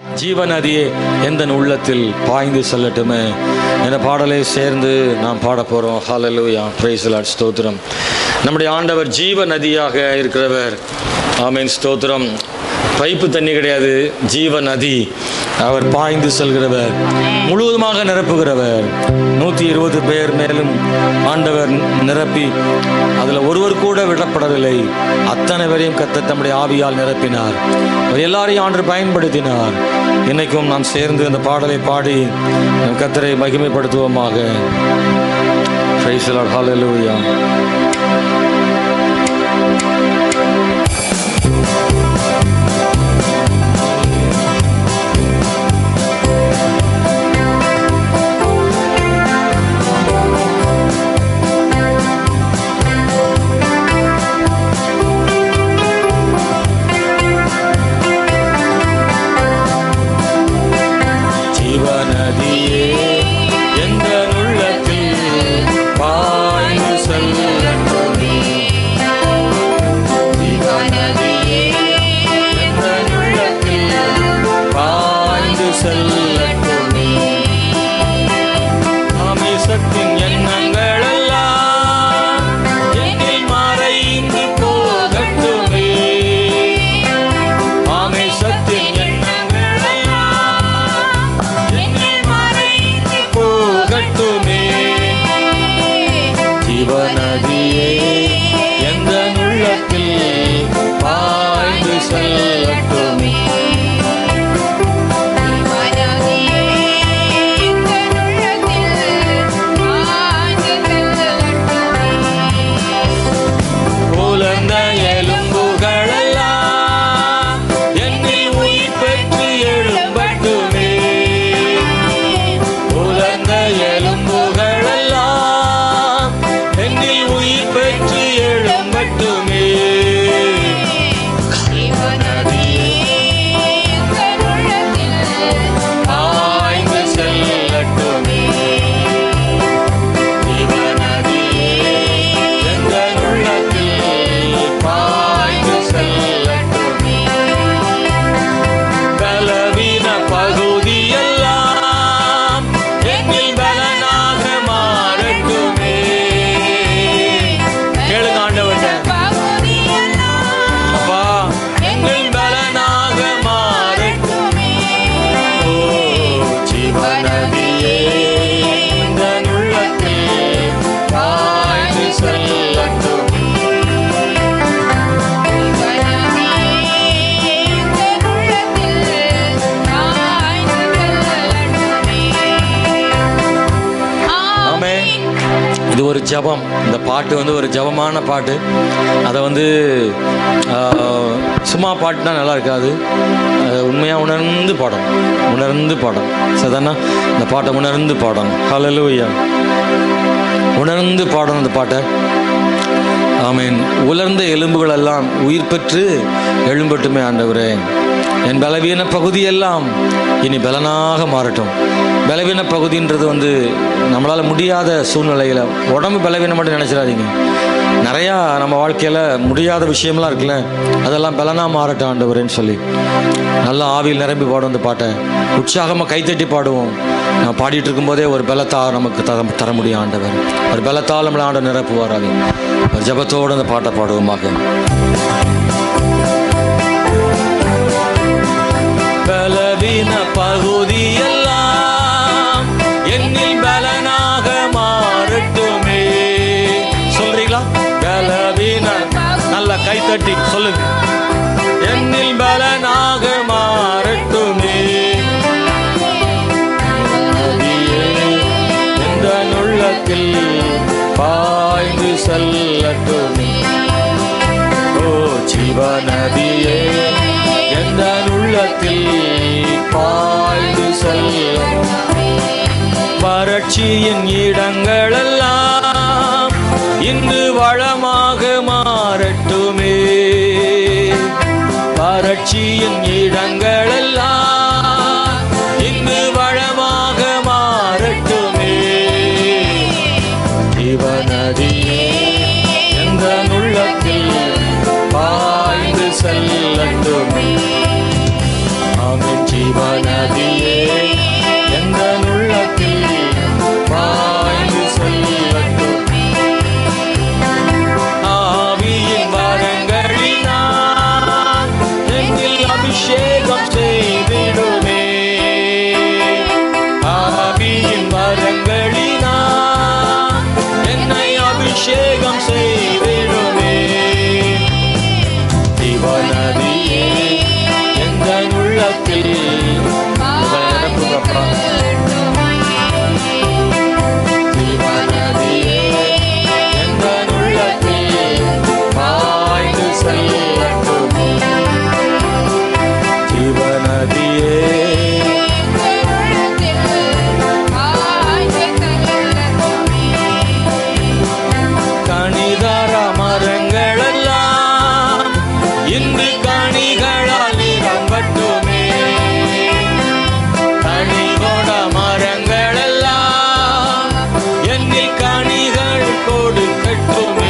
ஜீவநதியே எந்த உள்ளத்தில் பாய்ந்து செல்லட்டுமே என்ற பாடலை சேர்ந்து நாம் பாட போகிறோம் ஹalleluya praise ஸ்தோத்திரம். நம்முடைய ஆண்டவர் ஜீவ நதியாக இருக்கிறவர். ஆமீன் ஸ்தோத்திரம். பைப்பு தண்ணி கிடையாது. ஜீவ நதி அவர் பாய்ந்து செல்கிறவர் முழுவதுமாக நிரப்புகிறவர். நூற்றி இருபது பேர் மேலும் ஆண்டவர் நிரப்பி அதில் ஒருவர் கூட விடப்படவில்லை. அத்தனை பேரையும் கத்த தம்முடைய ஆவியால் நிரப்பினார். அவர் எல்லாரையும் ஆண்டு பயன்படுத்தினார். இன்னைக்கும் நாம் சேர்ந்து அந்த பாடலை பாடி நம் கத்தரை மகிமைப்படுத்துவோமாக. Praise ஒரு ஜெபம். இந்த பாட்டு வந்து ஒரு ஜெபமான பாட்டு. அதை வந்து சும்மா பாட்டுனா நல்லா இருக்காது. உண்மையாக உணர்ந்து பாடணும். உணர்ந்து பாடணும். சரிதானா? இந்த பாட்டை உணர்ந்து பாடணும். ஹalleluya உணர்ந்து பாடணும் இந்த பாட்டை. ஆமீன். உலர்ந்த எலும்புகள் எல்லாம் உயிர் பெற்று எழும்பட்டுமே ஆண்டவரே. என் பலவீன பகுதியெல்லாம் இனி பலனாக மாறட்டும். பலவீன பகுதின்றது வந்து நம்மளால் முடியாத சூழ்நிலையில் உடம்பு பலவீனம் மட்டும் நினச்சிடாதீங்க. நிறையா நம்ம வாழ்க்கையில் முடியாத விஷயம்லாம் இருக்குல்ல அதெல்லாம் பலனாக மாறட்டும் ஆண்டவரேன்னு சொல்லி. நல்லா ஆவியில் நிரம்பி பாடும் அந்த பாட்டை. உற்சாகமாக கைத்தட்டி பாடுவோம். நான் பாடிட்டு இருக்கும்போதே ஒரு பலத்தா நமக்கு தர தர முடியும் ஆண்டவர். ஒரு பலத்தால் நம்மளை ஆண்டவர் நிரப்புவார் அது ஒரு ஜபத்தோடு அந்த பாட்டை பாடுவோமாக. பகுதியெல்லாம் என்னில் பலனாக மாறட்டுமே. சொல்றீங்களா? பலவீன நல்ல கைத்தட்டி சொல்லுங்க. என்னில் பலனாக மாறட்டுமே. நதியே எந்த பாய்ந்து செல்லட்டுமே. ஓ ஜீவநதியே எந்த நுள்ளத்தில் பா வறட்சியின் இடங்களெல்லாம் இன்று வளமாக மாறட்டுமே. வறட்சியின் இடங்களெல்லாம் பிறப்பில் Make